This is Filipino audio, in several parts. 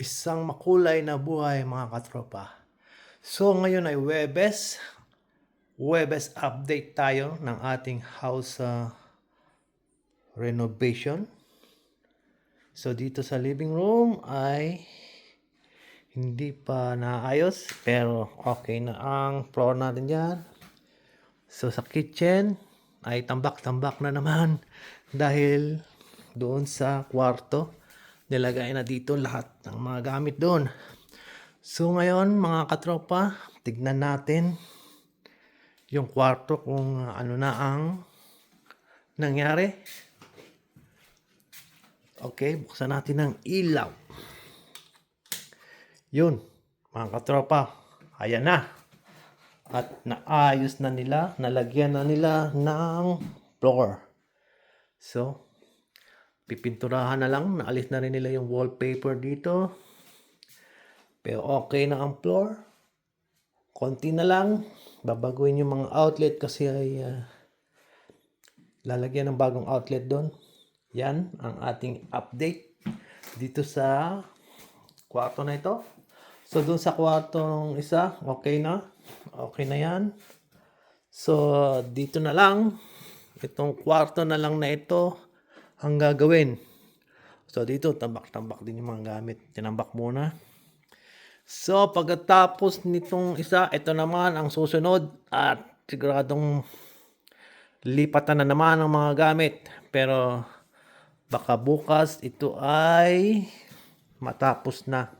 Isang makulay na buhay mga katropa. So ngayon ay Webes. Webes update tayo ng ating house uh, renovation. So dito sa living room ay hindi pa naayos pero okay na ang floor natin dyan. So sa kitchen ay tambak-tambak na naman dahil doon sa kwarto nilagay na dito lahat ng mga gamit doon. So ngayon mga katropa, tignan natin yung kwarto kung ano na ang nangyari. Okay, buksan natin ng ilaw. Yun, mga katropa, ayan na. At naayos na nila, nalagyan na nila ng floor. So, pipinturahan na lang, naalis na rin nila yung wallpaper dito. Pero okay na ang floor. Konti na lang, babaguhin yung mga outlet kasi ay ah, lalagyan ng bagong outlet doon. Yan ang ating update dito sa kwarto na ito. So, doon sa kwartong isa, okay na. Okay na yan. So, dito na lang. Itong kwarto na lang na ito ang gagawin. So, dito, tambak-tambak din yung mga gamit. Tinambak muna. So, pagkatapos nitong isa, ito naman ang susunod. At siguradong lipatan na naman ang mga gamit. Pero, baka bukas ito ay matapos na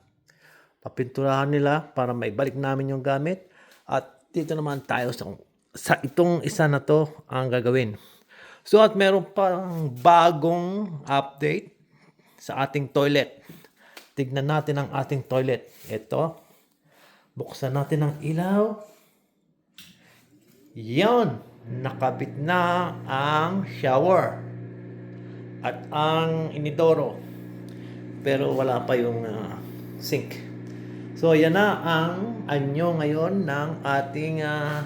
papinturahan nila para maibalik namin yung gamit. At dito naman tayo sa, sa itong isa na to ang gagawin. So at meron pang bagong update sa ating toilet. Tignan natin ang ating toilet. Ito. Buksan natin ang ilaw. Yon, nakabit na ang shower at ang inidoro. Pero wala pa yung ah, sink. So, yan na ang anyo ngayon ng ating ah,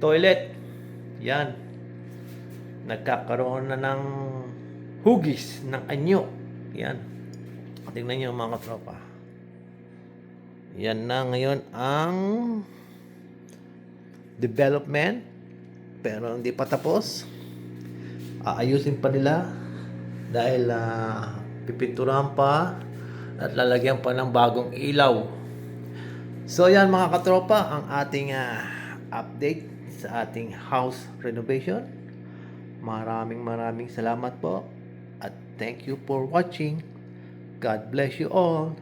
toilet. Yan. Nagkakaroon na ng hugis ng anyo. Yan. Tingnan nyo mga tropa. Yan na ngayon ang development. Pero hindi pa tapos. Aayusin pa nila dahil ah, pipinturahan pa at lalagyan pa ng bagong ilaw. So yan mga katropa ang ating ah, update sa ating house renovation. Maraming maraming salamat po at thank you for watching. God bless you all.